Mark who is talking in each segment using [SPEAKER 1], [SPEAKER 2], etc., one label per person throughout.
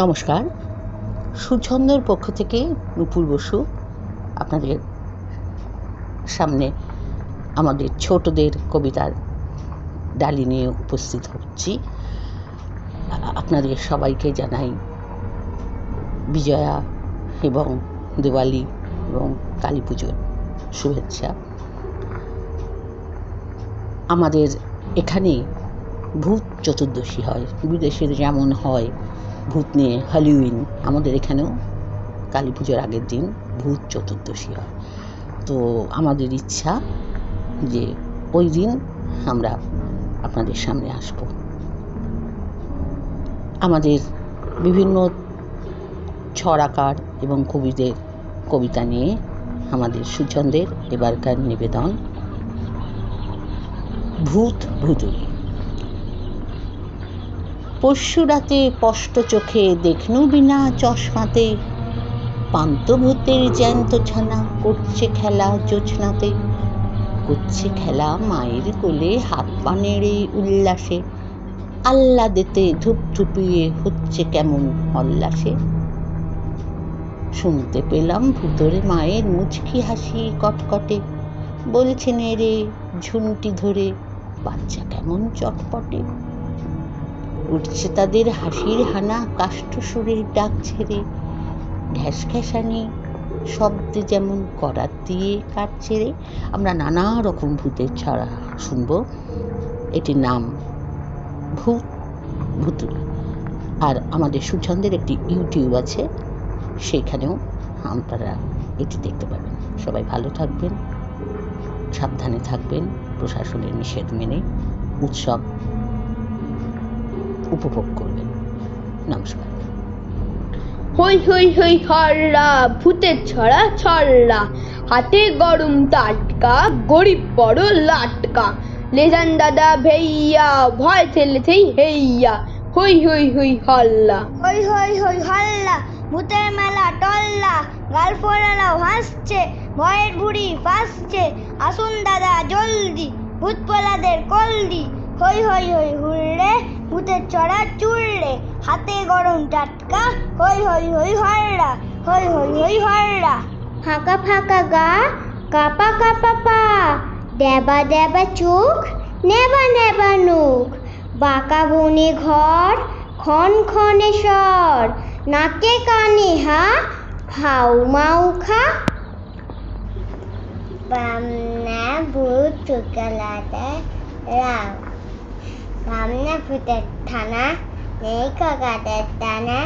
[SPEAKER 1] নমস্কার। সুছন্দর পক্ষ থেকে নুপুর বসু আপনাদের সামনে আমাদের ছোটদের কবিতার ডালি নিয়ে উপস্থিত হচ্ছি। আপনাদের সবাইকে জানাই বিজয়া এবং দিওয়ালি এবং কালী পুজোর শুভেচ্ছা। আমাদের এখানে ভূত চতুর্দশী হয়, বিদেশে যেমন হয় ভূত নিয়ে হ্যালোউইন আমাদের এখানেও কালী পুজোর আগের দিন ভূত চতুর্দশী হয়। তো আমাদের ইচ্ছা যে ওই দিন আমরা আপনাদের সামনে আসব। আমাদের বিভিন্ন ছড়াকার এবং কবিদের কবিতা নিয়ে আমাদের সুচন্দের এবারকার নিবেদন। ভূত ভুতুড়ি। পরশু রাতে স্পষ্ট চোখে দেখনু বিনা চশমাতে। পান্তভূতের জ্যান্ত ছানা করছে খেলা জোছনাতে। করছে খেলা মায়ের কোলে হাত পা নেড়ে উল্লাসে। আহ্লাদেতে ধূপ ধুপিয়ে হচ্ছে কেমন হল্লাসে। শুনতে পেলাম ভুতরে মায়ের মুচকি হাসি কটকটে। বলছে রে ঝুনটি ধরে, বাচ্চা কেমন চটপটে। উঠছে তাদের হাসির হানা, কাষ্ঠ সুরের ডাক ছেড়ে ঘ্যাস ঘ্যাসানি শব্দে যেমন করাত দিয়ে কাঠ ছেড়ে, আমরা নানা রকম ভূতের ছড়া শুনব। এটির নাম ভূত ভুতুড়ি আর আমাদের সুছন্দের একটি ইউটিউব আছে সেইখানেও আপনারা এটি দেখতে পাবেন। সবাই ভালো থাকবেন, সাবধানে থাকবেন, প্রশাসনের নিষেধ মেনে, উৎসব উপভোগ করবেন নমস্কার।
[SPEAKER 2] হই হই হই হররা ভূতের ছড়া ছড়া হাতে গরম টাটকা গরিব বড় লাটকা। লেজান দাদা ভেইয়া ভয় ঠেলেছেই হেইয়া। হই হই হই হল্লা।
[SPEAKER 3] হই হই হই হল্লা ভূতের মেলা টল্লা গাল ফোড়ালাও হাসছে ভয়ের বুড়ি ফাঁসছে। আসুন দাদা জলদি ভূত পোলাদের কলদি। হই হই হই হুড়রে ভূতের চড়া চুড়লে হাতে গরম টাটকা। হই হই হই হররা হই হই হই হররা ফাঁকা ফাঁকা গা কাপা কাপা পা। দেবা দেবা চোখ নেবা নেবা নখ। বাঁকা বনে ঘর ক্ষণ ক্ষণে স্বর। নাকে কানে হা ফাউ মাউ খা। বামনা ভূত চুকালাতে রাম বামনা ভূতের থানা নেই কাকাদের টানা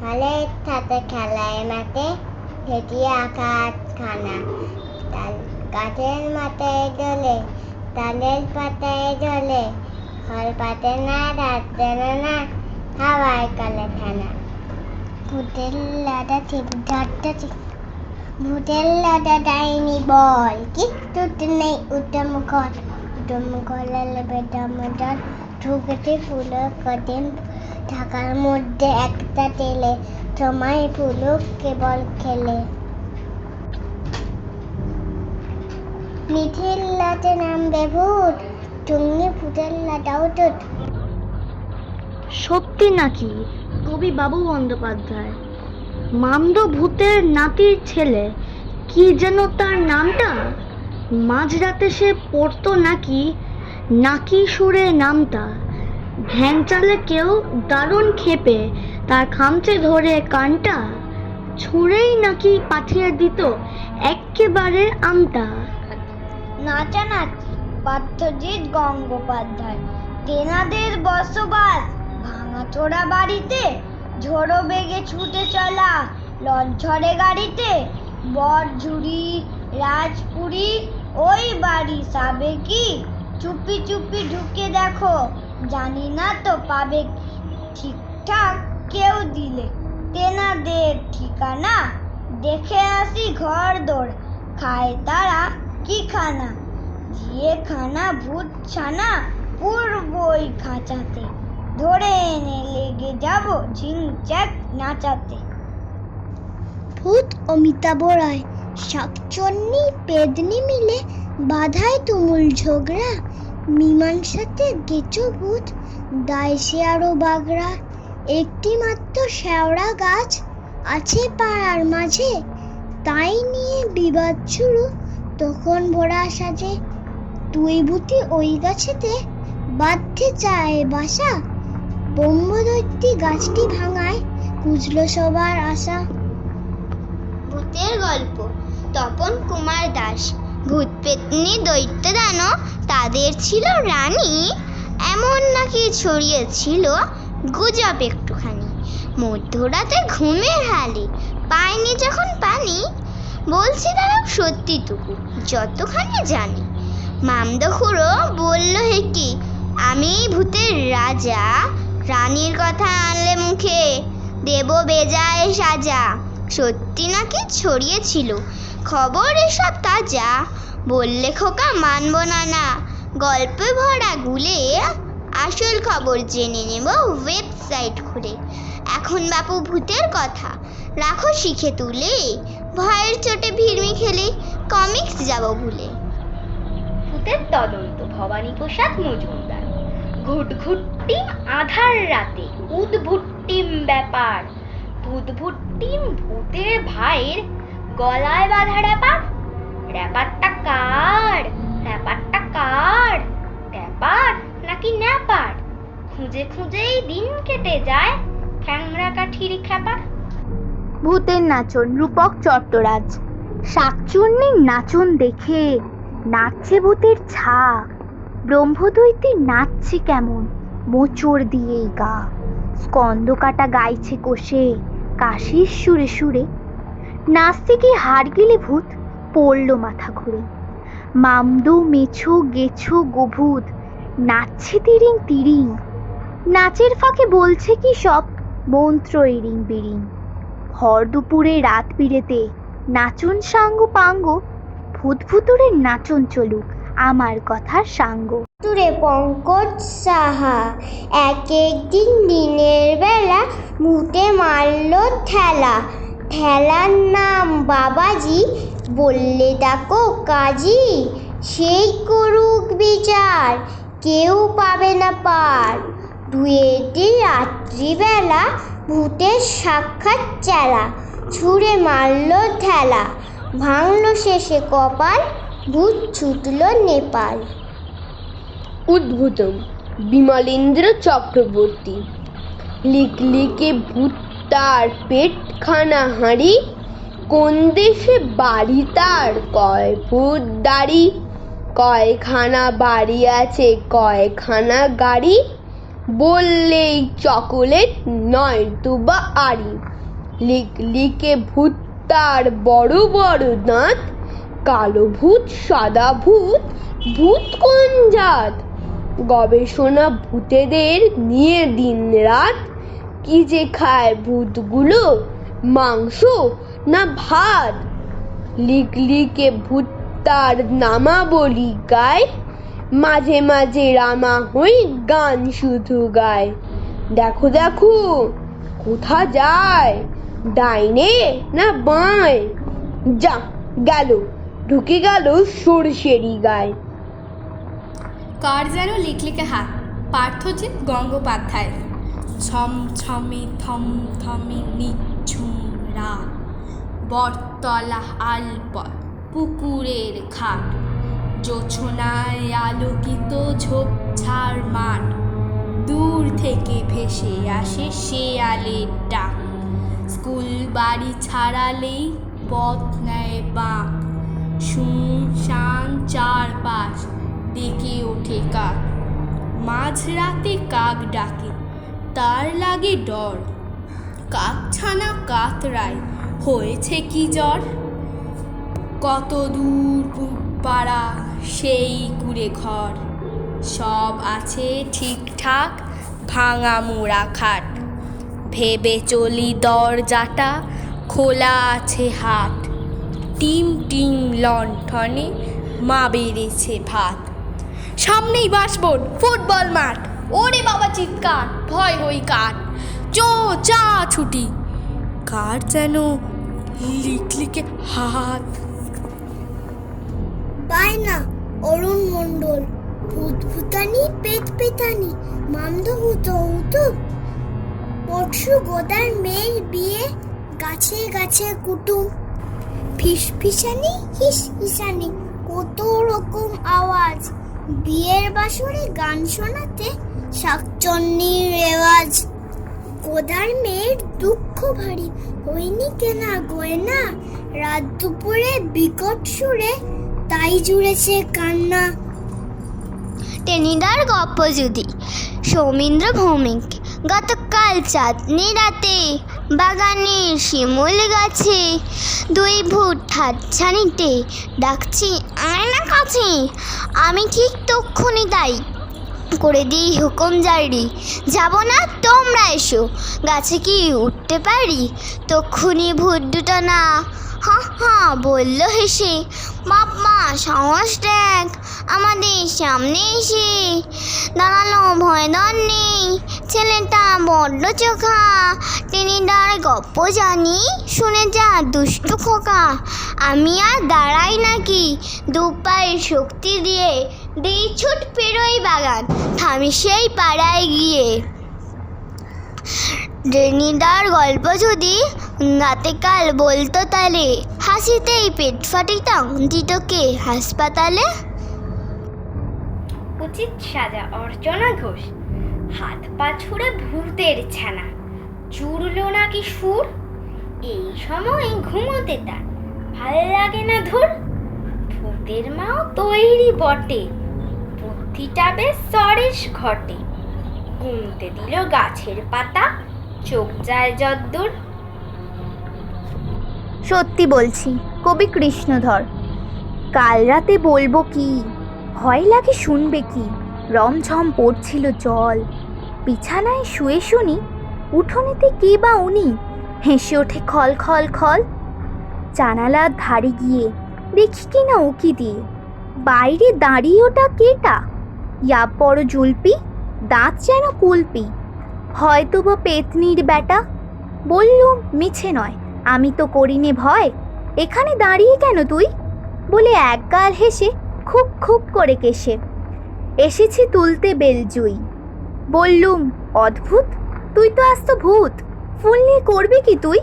[SPEAKER 3] হলে সাথে খেলায় মাঠে ফেটিয়ে আকাশ খানা তাল গাছের মাথায় দোলে তালের পাতায় ঝোলে ফল পাতে না রাতে না হাওয়ায় কালে থানা ভূতের লাদা ঠিক ঝড়টা ঠিক ভূতের লাদা ডাইনি বল কিচ্ছুতে নেই উত্তম ঘর ঢুকেছে কদিন মধ্যে একটা তেলে ফুলো কেবল খেলে। লাটে ফুটের লাটাও
[SPEAKER 4] সত্যি নাকি? কবি বাবু বন্দ্যোপাধ্যায়, মামদ ভূতের নাতির ছেলে, কি যেন তার নামটা? মাঝরাতে সে পড়তো নাকি নাকি সুরে নামটা ভ্যান চালে কেউ দারুণ খেপে, তার খামচে ধরে কানটা ছুঁড়েই নাকি পাঠিয়ে দিত এক্কেবারে আমটা
[SPEAKER 3] নাচানাচি পার্থজিৎ গঙ্গোপাধ্যায়, তেনাদের বসবাস, ভাঙাচোরা বাড়িতে, ঝোড়ো বেগে ছুটে চলা, লঞ্চরে গাড়িতে, বর ঝুড়ি রাজপুরি, ওই বাড়ি সাবে কি? চুপি চুপি ঢুকে দেখো। জানি না তো পাবে ঠিকঠাক কেউ দিলে। তেনাদের ঠিকানা? দেখে আসি ঘর দোর। খায় তারা কি খানা? দিয়ে খানা ভূত ছানা পূর্বই খাঁচাতে। ধরে এনে লেগে যাব ঝিংচ্যাক নাচাতে। ভূত অমিতাভ রায়। শাকচন্নি পেদনি মিলে বাধায় তুমুল ঝগড়া, মীমাংসাতে গেছো ভূত দায় সে আরও বাগড়া
[SPEAKER 5] একটি মাত্র শেওড়া গাছ আছে পাড়ার মাঝে, তাই নিয়ে বিবাদ শুরু তখন ভোরা সাজে। তুই ভূতি ওই গাছেতে বাঁধতে চায় বাসা, ব্রহ্মদৈত্যী গাছটি ভাঙায় কুচলো সবার আশা। ভূতের গল্প। তপন কুমার দাস। ভূত পেতনি দৈত্য দানো তাদের ছিল রানী। এমন নাকি ছড়িয়েছিল গুজব একটুখানি। মধ্যরাতে ঘুমের হালে, পায়নি যখন পানি। বলছি তারা সত্যিটুকু, যতখানি জানি। মামদখুড়ো বলল, হে কি, আমি ভূতের রাজা। রানীর কথা আনলে মুখে দেব বেজায় সাজা। সত্যি নাকি ছড়িয়েছিল খবর এসব তাজা, বললে খোকা মানব না না। গল্পে ভরা গুলে আসল খবর জেনে নেব ওয়েবসাইট খুলে। এখন বাপু ভূতের কথা, রাখো শিখে তুলে। ভয়ের চোটে ভিড়মি খেলে কমিক্স যাব ভুলে।
[SPEAKER 6] ভূতের তদন্ত, ভবানী প্রসাদ মজুমদার। ঘুটঘুট্টিম আধার রাতে, উদ্ভুট্টিম ব্যাপার। ভূতভুট্টিম ভূতের ভাইয়ের গলায় বাঁধা র্যাপার। র্যাপারটা কার? র্যাপারটা কার? ট্যাপার নাকি ন্যাপার? খুঁজে খুঁজেই দিন কেটে যায় খ্যাংরা কাঠির খ্যাপার।
[SPEAKER 2] ভূতের নাচন রূপক চট্টরাজ। শাকচুন্নির নাচন দেখে নাচছে ভূতের ছা ব্রহ্মদৈত্যী নাচছে কেমন? মোচড় দিয়েই গা। স্কন্দ কাটা গাইছে কোষে। কাশির সুরে সুরে নাচতে গিয়ে হার গেলে ভূত পড়ল মাথা ঘুরে। মামদু, মেছো, গেছো, গোভূত, নাচছে তিরিং তিরিং। নাচের ফাঁকে বলছে কি সব? মন্ত্র ইরিং বিরিং। ভর দুপুরে রাত বিড়েতে নাচন সাঙ্গ পাঙ্গ, ভূত ভুতুরের নাচন চলুক আমার কথার সাঙ্গ।
[SPEAKER 5] তুরে পঙ্কজ সাহা এক একদিন দিনের বেলা মুটে মারল ঠেলা। ঠেলার নাম বাবাজি। বললে ডাকো কাজী, সেই করুক বিচার, কেউ পাবে না পার। দুয়েটি রাত্রিবেলা ভূতের সাক্ষাৎ চেলা, ছুঁড়ে মারল ঠেলা, ভাঙল শেষে কপাল, ভূত ছুটল নেপাল।
[SPEAKER 2] উদ্ভূতম বিমলেন্দ্র চক্রবর্তী, লিকলিকে ভূত তার পেটখানা হাঁড়ি, কোন দেশে বাড়ি তার কয় ফুট দাড়ি, কয়খানা বাড়ি আছে, কয়খানা গাড়ি, বললেই চকোলেট নয় বা আড়ি। লিকলিকে ভূত তার বড় বড় দাঁত, কালো ভূত সাদা ভূত ভূত কোন জাত? গবেষণা ভূতেদের নিয়ে দিন রাত কি যে খায় ভূতগুলো? মাংস না ভাত? লিকলিকে ভূত তার নামা বলি গায়। মাঝে মাঝে রামা হই গান শুধু গায়। দেখো দেখো, কোথা যায়? ডাইনে না বাঁয়? যা, গেল, ঢুকে গেল সরষেরি গায়।
[SPEAKER 7] কার যেন লিখলিকে হাত? পার্থজিৎ গঙ্গোপাধ্যায়। ছম, ছমে, থম, থমে, নিঝুম বটতলা আলপথ পুকুরের ঘাট, জোছনায় আলোকিত ঝোপঝাড় মাঠ দূর থেকে ভেসে আসে শেয়ালের ডাক, স্কুল বাড়ি ছাড়ালেই পথ নেয় বাঁক, শুনশান চারপাশ ডেকে ওঠে কাক, মাঝরাতে কাক ডাকে তার লাগে ডর। কাক ছানা কাতরায়, হয়েছে কি জ্বর? কত দূর পাড়া, সেই কুড়ে ঘর। সব আছে ঠিকঠাক, ভাঙা মোড়া খাট। ভেবে চলি দরজাটা, খোলা আছে হাট। টিম টিম লণ্ঠনে মা বেড়েছে ভাত। সামনেই বাসবোর্ড, ফুটবল মাঠ। ওরে বাবা চিৎকার, ভয় হই কার। চো, চা, ছুটি। কার যেন লিকলিকে হাত।
[SPEAKER 5] বায়না অরুণ মণ্ডল। ভূত ভূতানি পেট পেতানি মামদ ভূত উতুপ
[SPEAKER 3] পরশু গোদার মেয়ের বিয়ে, গাছে গাছে কুটুম। ফিস ফিসানি হিস হিসানি কত রকম আওয়াজ। বিয়ের বাসরে গান শোনাতে শাকচন্নির রেওয়াজ। গোদার মেয়ের দুঃখ ভারী, হয়নি কেনা গয়না। রাত দুপুরে বিকট সুরে তাই জুড়েছে কান্না। টেনিদার গপ্প যদি, সৌমিন্দ্র ভৌমিক, গতকাল চাঁদনি রাতে। বাগানের শিমুল গাছে দুই ভূত ঠাচ্ছানিতে ডাকছি, আয় না কাছে, আমি ঠিক তক্ষণি তাই। করে দিই হুকুম জারি, যাব না, তোমরা এসো, গাছে কি উঠতে পারি? তক্ষুনি ভূত দুটো না হা হা, বলল হেসে। বাপ মা, সাহস দেখ, আমাদের সামনে এসে। দাঁড়াল, ভয় ডর নেই ছেলেটা বড্ড চোখা। তিনি তার গপ্প জানি শুনে যা, দুষ্টু খোকা। আমি আর দাঁড়াই নাকি? দু পায়ের শক্তি দিয়ে দিই ছুট পেরোই বাগান। থামি সেই পাড়ায় গিয়ে। রেনিদার গল্প যদি রাতে কাল বলতো তাহলে? হাসিতেই পেট ফাটিতাম দিতকে হাসপাতালে।
[SPEAKER 6] উচিত সাজা অর্চনা ঘোষ। হাত পা ছুড়ে ভূতের ছানা। চুরলো নাকি সুর? এই সময় ঘুমোতে তার ভালো লাগে না ধুর। ভূতের মাও তৈরি বটে। বুদ্ধিটা বেশ সরেস ঘটে। গুনতে দিল গাছের পাতা। চোখ যায় যদ্দূর।
[SPEAKER 8] সত্যি বলছি, কবি কৃষ্ণধর, কাল রাতে বলব কি, ভয় লাগে শুনবে কি, রমঝম পড়ছিল জল, বিছানায় শুয়ে শুনি, উঠোনেতে কে বা উনি, হেসে ওঠে খল খল খল। জানালার ধারে গিয়ে দেখি কি না উকি দিয়ে, বাইরে দাঁড়িয়ে ওটা কেটা ইয়াব বড় জুলপি, দাঁত যেন কুলপি। হয়তো বা পেতনির বেটা বললুম মিছে নয়, আমি তো করিনে ভয়। এখানে দাঁড়িয়ে কেন তুই? বলে একগাল হেসে খুব খুব করে কেশে। এসেছি তুলতে বেলজুই। বললুম, অদ্ভুত, তুই তো আস্ত ভূত, ফুল নিয়ে করবি কি তুই?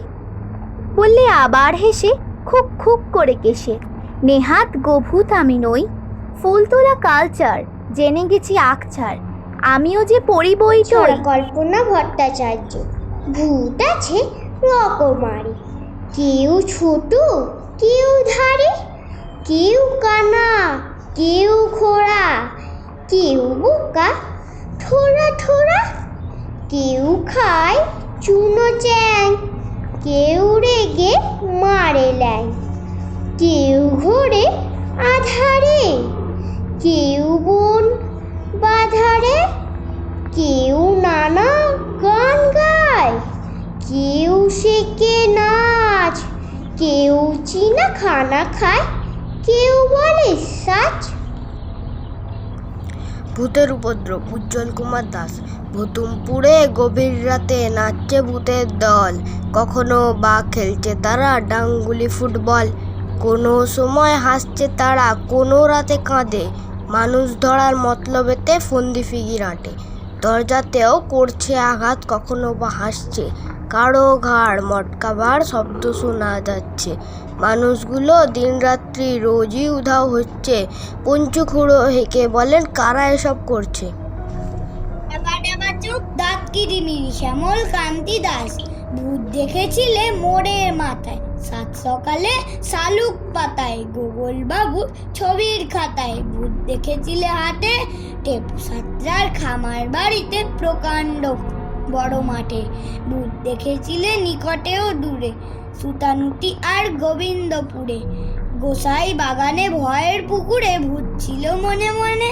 [SPEAKER 8] বললে আবার হেসে খুব খুব করে কেশে। নেহাত গভূত আমি নই ফুল তোলা কালচার, জেনে গেছি আকচার। আমিও যে পড়ি বই
[SPEAKER 3] কল্পনা ভট্টাচার্য, ভূত আছে রকমারি। কেউ ছোট, কেউ ধারে, কেউ কানা, কেউ খোড়া, কেউ বোকা, ঠোরা ঠোরা, কেউ খায় চুনো চ্যাং, কেউ রেগে মারে ল্যাং, কেউ ঘোরে আধারে, কেউ কেউ শেখে নাচ, কেউ চীনা খানা খায়, কেউ বলে সাচ
[SPEAKER 9] ভূতের উপদ্রব, উজ্জ্বল কুমার দাস, ভুতুমপুরে গভীর রাতে নাচছে ভূতের দল। কখনো বা খেলছে তারা ডাঙ্গুলি ফুটবল, কোনো সময় হাসছে তারা, কোনো রাতে কাঁদে। মানুষ ধরার মতলবেতে ফন্দি ফিগির আঁটে। দরজাতেও করছে আঘাত, কখনো বা হাসছে। কারও ঘাড় মটকাবার শব্দ শোনা যাচ্ছে। মানুষগুলো দিনরাত্রি রোজই উধাও হচ্ছে। পঞ্চু খুঁড়ো হেঁকে বলেন, কারা এসব করছে?
[SPEAKER 3] চুপ দাঁত কিরিমিরি শ্যামল কান্তি দাস। ভূত দেখেছিলে মোড়ের মাথায়। সাত সকালে শালুক পাতায় গোগল বাবুর ছবির খাতায়। ভূত দেখেছিলে হাটে, টেপু সাতরার খামার বাড়িতে প্রকাণ্ড বড় মাঠে। ভূত দেখেছিলে নিকটেও দূরে, সুতানুটি আর গোবিন্দপুরে। গোসাই বাগানে ভয়ের পুকুরে ভূত ছিল মনে মনে।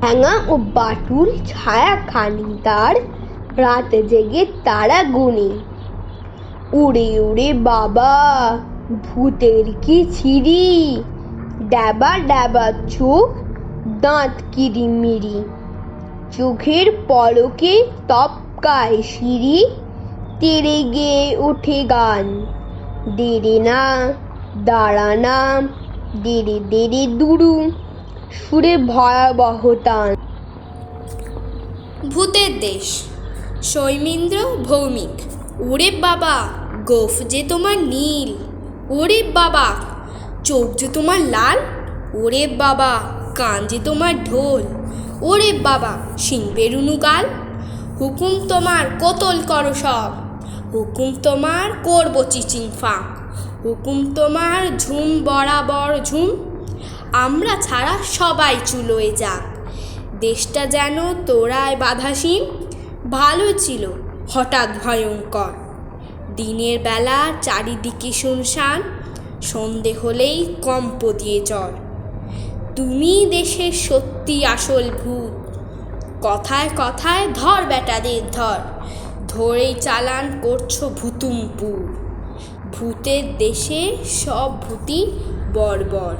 [SPEAKER 2] হ্যাঙা ও বাটুল ছায়া খানি তার রাত জেগে তারা গুনি উড়ে উড়ে, বাবা, ভূতের কি ছিরি? ড্যাবা ড্যাবা চোখ, দাঁত কিরিমিরি। চোখের পলকে তপকায় সিঁড়ি, তেরে গিয়ে ওঠে গান। দেরে না দাঁড়ানা দেরে দেরে দুরু, সুরে ভয়াবহ টান।
[SPEAKER 7] ভূতের দেশ সৈমিন্দ্র ভৌমিক। ওরে বাবা, গোফ যে তোমার নীল। ওরে বাবা, চোখ যে তোমার লাল। ওরে বাবা, কান যে তোমার ঢোল। ওরে বাবা সিং বেরুনু গাল হুকুম তোমার কোতল করো সব। হুকুম তোমার করব চিচিং ফাঁক। হুকুম তোমার ঝুম বরাবর ঝুম। আমরা ছাড়া সবাই চুলোয় যাক। দেশটা যেন তোরায় বাধাসীন। ভালো ছিল হঠাৎ ভয়ঙ্কর। দিনের বেলা চারিদিকে শুনশান। সন্ধে হলেই কম্প দিয়ে জ্বর তুমি দেশের সত্যি আসল ভূত। কথায় কথায় ধর বেটাদের ধর ধরেই চালান করছ ভুতুমপুর ভূতের দেশে সব ভূতি বর্বর।